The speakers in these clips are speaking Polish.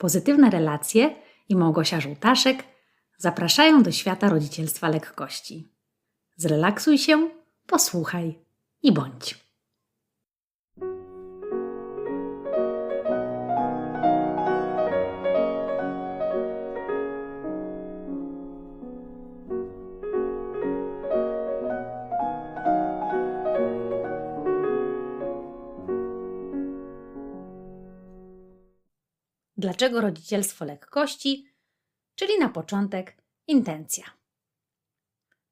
Pozytywne relacje i Małgosia Żółtaszek zapraszają do świata rodzicielstwa lekkości. Zrelaksuj się, posłuchaj i bądź. Dlaczego rodzicielstwo lekkości? Czyli na początek intencja.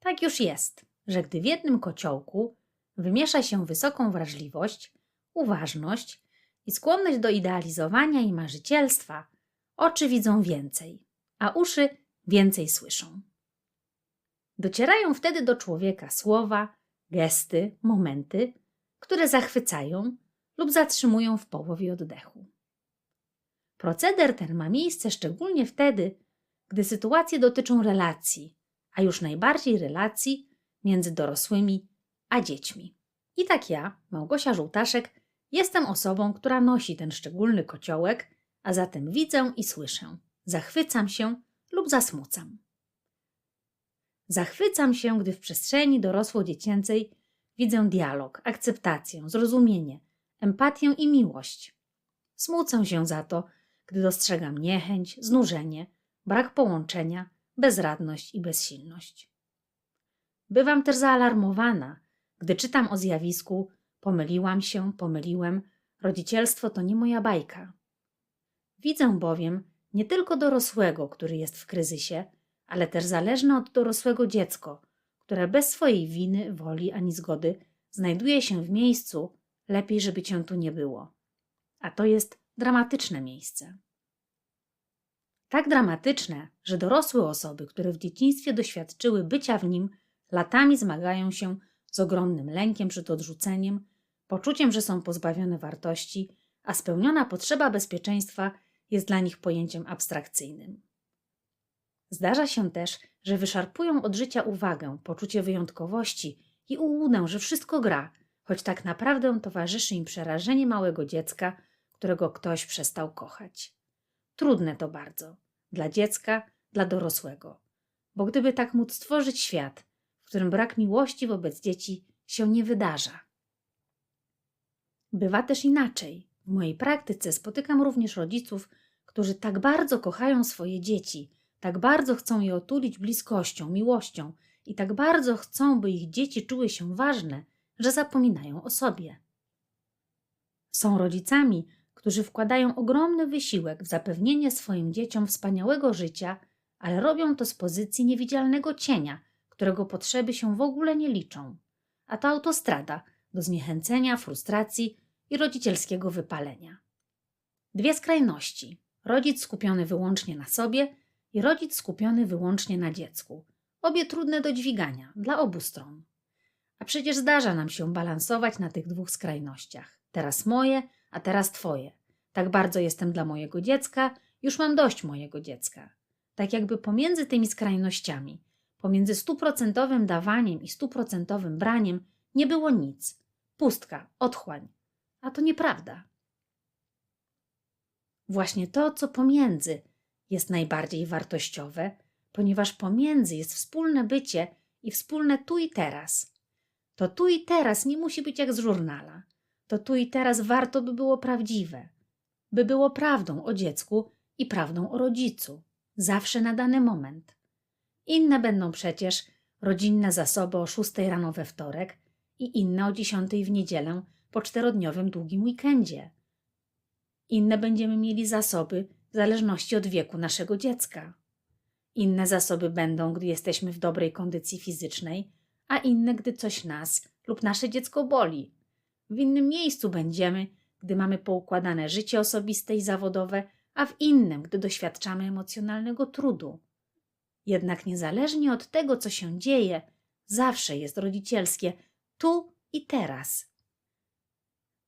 Tak już jest, że gdy w jednym kociołku wymiesza się wysoką wrażliwość, uważność i skłonność do idealizowania i marzycielstwa, oczy widzą więcej, a uszy więcej słyszą. Docierają wtedy do człowieka słowa, gesty, momenty, które zachwycają lub zatrzymują w połowie oddechu. Proceder ten ma miejsce szczególnie wtedy, gdy sytuacje dotyczą relacji, a już najbardziej relacji między dorosłymi a dziećmi. I tak ja, Małgosia Żółtaszek, jestem osobą, która nosi ten szczególny kociołek, a zatem widzę i słyszę, zachwycam się lub zasmucam. Zachwycam się, gdy w przestrzeni dorosło-dziecięcej widzę dialog, akceptację, zrozumienie, empatię i miłość. Smucę się za to, gdy dostrzegam niechęć, znużenie, brak połączenia, bezradność i bezsilność. Bywam też zaalarmowana, gdy czytam o zjawisku pomyliłam się, pomyliłem, rodzicielstwo to nie moja bajka. Widzę bowiem nie tylko dorosłego, który jest w kryzysie, ale też zależne od dorosłego dziecko, które bez swojej winy, woli ani zgody znajduje się w miejscu, lepiej, żeby cię tu nie było. A to jest dramatyczne miejsce. Tak dramatyczne, że dorosłe osoby, które w dzieciństwie doświadczyły bycia w nim, latami zmagają się z ogromnym lękiem przed odrzuceniem, poczuciem, że są pozbawione wartości, a spełniona potrzeba bezpieczeństwa jest dla nich pojęciem abstrakcyjnym. Zdarza się też, że wyszarpują od życia uwagę, poczucie wyjątkowości i ułudę, że wszystko gra, choć tak naprawdę towarzyszy im przerażenie małego dziecka, którego ktoś przestał kochać. Trudne to bardzo dla dziecka, dla dorosłego, bo gdyby tak móc stworzyć świat, w którym brak miłości wobec dzieci się nie wydarza. Bywa też inaczej. W mojej praktyce spotykam również rodziców, którzy tak bardzo kochają swoje dzieci, tak bardzo chcą je otulić bliskością, miłością i tak bardzo chcą, by ich dzieci czuły się ważne, że zapominają o sobie. Są rodzicami, którzy wkładają ogromny wysiłek w zapewnienie swoim dzieciom wspaniałego życia, ale robią to z pozycji niewidzialnego cienia, którego potrzeby się w ogóle nie liczą. A to autostrada do zniechęcenia, frustracji i rodzicielskiego wypalenia. Dwie skrajności: rodzic skupiony wyłącznie na sobie i rodzic skupiony wyłącznie na dziecku. Obie trudne do dźwigania dla obu stron. A przecież zdarza nam się balansować na tych dwóch skrajnościach. Teraz moje, a teraz twoje. Tak bardzo jestem dla mojego dziecka, już mam dość mojego dziecka. Tak jakby pomiędzy tymi skrajnościami, pomiędzy stuprocentowym dawaniem i stuprocentowym braniem nie było nic. Pustka, otchłań. A to nieprawda. Właśnie to, co pomiędzy, jest najbardziej wartościowe, ponieważ pomiędzy jest wspólne bycie i wspólne tu i teraz. To tu i teraz nie musi być jak z żurnala to tu i teraz warto by było prawdziwe, by było prawdą o dziecku i prawdą o rodzicu, zawsze na dany moment. Inne będą przecież rodzinne zasoby o szóstej rano we wtorek i inne o dziesiątej w niedzielę po czterodniowym długim weekendzie. Inne będziemy mieli zasoby w zależności od wieku naszego dziecka. Inne zasoby będą, gdy jesteśmy w dobrej kondycji fizycznej, a inne, gdy coś nas lub nasze dziecko boli, w innym miejscu będziemy, gdy mamy poukładane życie osobiste i zawodowe, a w innym, gdy doświadczamy emocjonalnego trudu. Jednak niezależnie od tego, co się dzieje, zawsze jest rodzicielskie tu i teraz.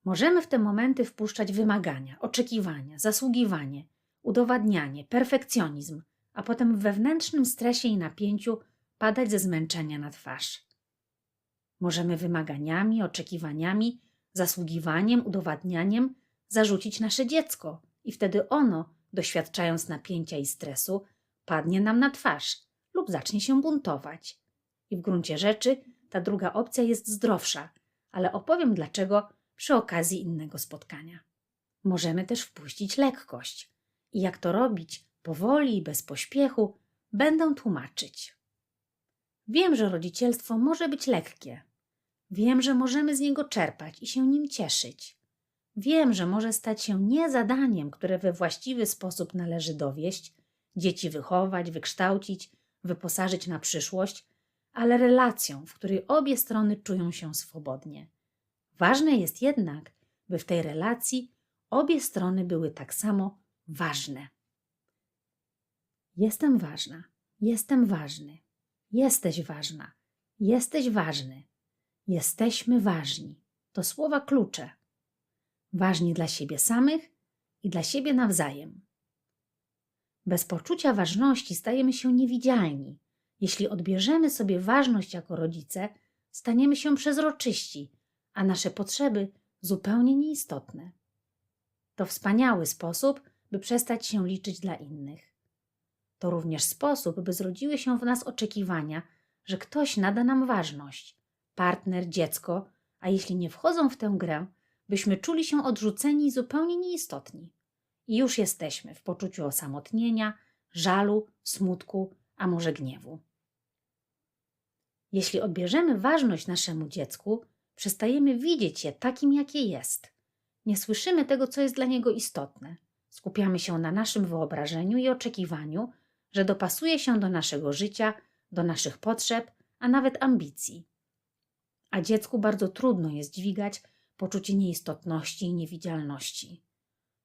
Możemy w te momenty wpuszczać wymagania, oczekiwania, zasługiwanie, udowadnianie, perfekcjonizm, a potem w wewnętrznym stresie i napięciu padać ze zmęczenia na twarz. Możemy wymaganiami, oczekiwaniami zasługiwaniem, udowadnianiem zarzucić nasze dziecko i wtedy ono doświadczając napięcia i stresu, padnie nam na twarz lub zacznie się buntować. I w gruncie rzeczy ta druga opcja jest zdrowsza, ale opowiem dlaczego przy okazji innego spotkania. Możemy też wpuścić lekkość. I jak to robić powoli i bez pośpiechu, będę tłumaczyć. Wiem, że rodzicielstwo może być lekkie. Wiem, że możemy z niego czerpać i się nim cieszyć. Wiem, że może stać się nie zadaniem, które we właściwy sposób należy dowieść, dzieci wychować, wykształcić, wyposażyć na przyszłość, ale relacją, w której obie strony czują się swobodnie. Ważne jest jednak, by w tej relacji obie strony były tak samo ważne. Jestem ważna, jestem ważny, jesteś ważna, jesteś ważny, jesteśmy ważni. To słowa klucze. Ważni dla siebie samych i dla siebie nawzajem. Bez poczucia ważności stajemy się niewidzialni. Jeśli odbierzemy sobie ważność jako rodzice, staniemy się przezroczyści, a nasze potrzeby zupełnie nieistotne. To wspaniały sposób, by przestać się liczyć dla innych. To również sposób, by zrodziły się w nas oczekiwania, że ktoś nada nam ważność partner, dziecko, a jeśli nie wchodzą w tę grę, byśmy czuli się odrzuceni i zupełnie nieistotni. I już jesteśmy w poczuciu osamotnienia, żalu, smutku, a może gniewu. Jeśli odbierzemy ważność naszemu dziecku, przestajemy widzieć je takim, jakie jest. Nie słyszymy tego, co jest dla niego istotne. Skupiamy się na naszym wyobrażeniu i oczekiwaniu, że dopasuje się do naszego życia, do naszych potrzeb, a nawet ambicji. A dziecku bardzo trudno jest dźwigać poczucie nieistotności i niewidzialności.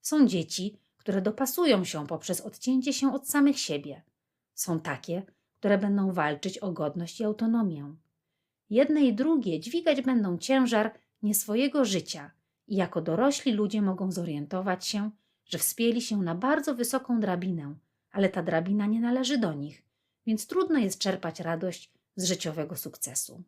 Są dzieci, które dopasują się poprzez odcięcie się od samych siebie. Są takie, które będą walczyć o godność i autonomię. Jedne i drugie dźwigać będą ciężar nie swojego życia i jako dorośli ludzie mogą zorientować się, że wspięli się na bardzo wysoką drabinę, ale ta drabina nie należy do nich, więc trudno jest czerpać radość z życiowego sukcesu.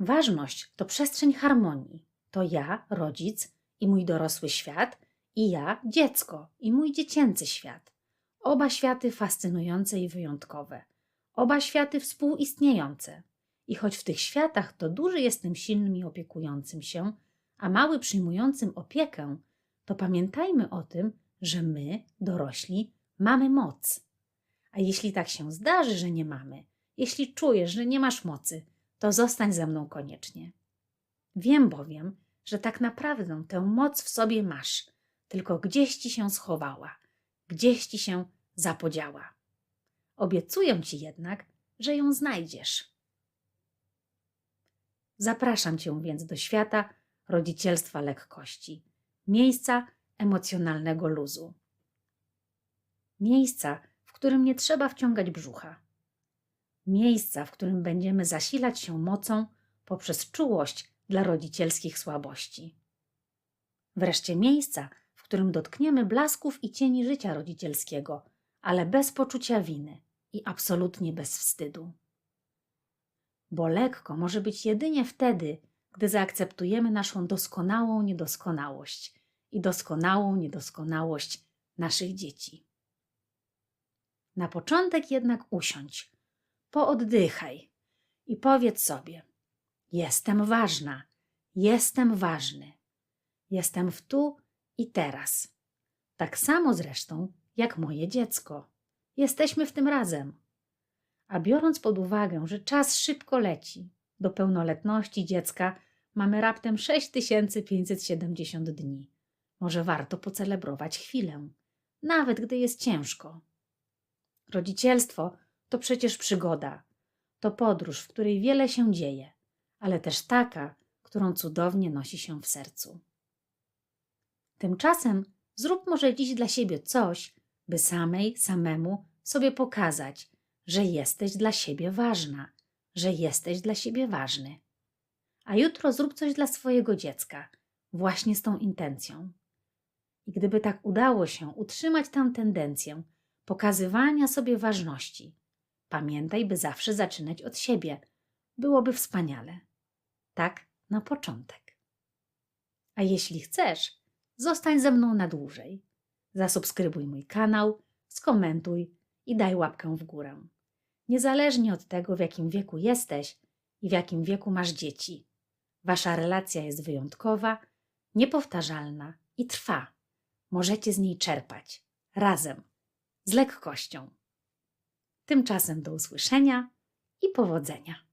Ważność to przestrzeń harmonii. To ja, rodzic i mój dorosły świat, i ja, dziecko i mój dziecięcy świat. Oba światy fascynujące i wyjątkowe. Oba światy współistniejące. I choć w tych światach to duży jestem silnym i opiekującym się, a mały przyjmującym opiekę, to pamiętajmy o tym, że my, dorośli, mamy moc. A jeśli tak się zdarzy, że nie mamy, jeśli czujesz, że nie masz mocy, to zostań ze mną koniecznie. Wiem bowiem, że tak naprawdę tę moc w sobie masz, tylko gdzieś ci się schowała, gdzieś ci się zapodziała. Obiecuję ci jednak, że ją znajdziesz. Zapraszam cię więc do świata rodzicielstwa lekkości, miejsca emocjonalnego luzu. Miejsca, w którym nie trzeba wciągać brzucha. Miejsca, w którym będziemy zasilać się mocą poprzez czułość dla rodzicielskich słabości. Wreszcie miejsca, w którym dotkniemy blasków i cieni życia rodzicielskiego, ale bez poczucia winy i absolutnie bez wstydu. Bo lekko może być jedynie wtedy, gdy zaakceptujemy naszą doskonałą niedoskonałość i doskonałą niedoskonałość naszych dzieci. Na początek jednak usiądź, pooddychaj i powiedz sobie: Jestem ważna, jestem ważny, jestem w tu i teraz. Tak samo zresztą jak moje dziecko. Jesteśmy w tym razem. A biorąc pod uwagę, że czas szybko leci, do pełnoletności dziecka mamy raptem 6570 dni. Może warto pocelebrować chwilę, nawet gdy jest ciężko. Rodzicielstwo to przecież przygoda, to podróż, w której wiele się dzieje, ale też taka, którą cudownie nosi się w sercu. Tymczasem zrób może dziś dla siebie coś, by samej, samemu sobie pokazać, że jesteś dla siebie ważna, że jesteś dla siebie ważny. A jutro zrób coś dla swojego dziecka, właśnie z tą intencją. I gdyby tak udało się utrzymać tę tendencję pokazywania sobie ważności, pamiętaj, by zawsze zaczynać od siebie. Byłoby wspaniale. Tak na początek. A jeśli chcesz, zostań ze mną na dłużej. Zasubskrybuj mój kanał, skomentuj i daj łapkę w górę. Niezależnie od tego, w jakim wieku jesteś i w jakim wieku masz dzieci. Wasza relacja jest wyjątkowa, niepowtarzalna i trwa. Możecie z niej czerpać razem, z lekkością. Tymczasem do usłyszenia i powodzenia.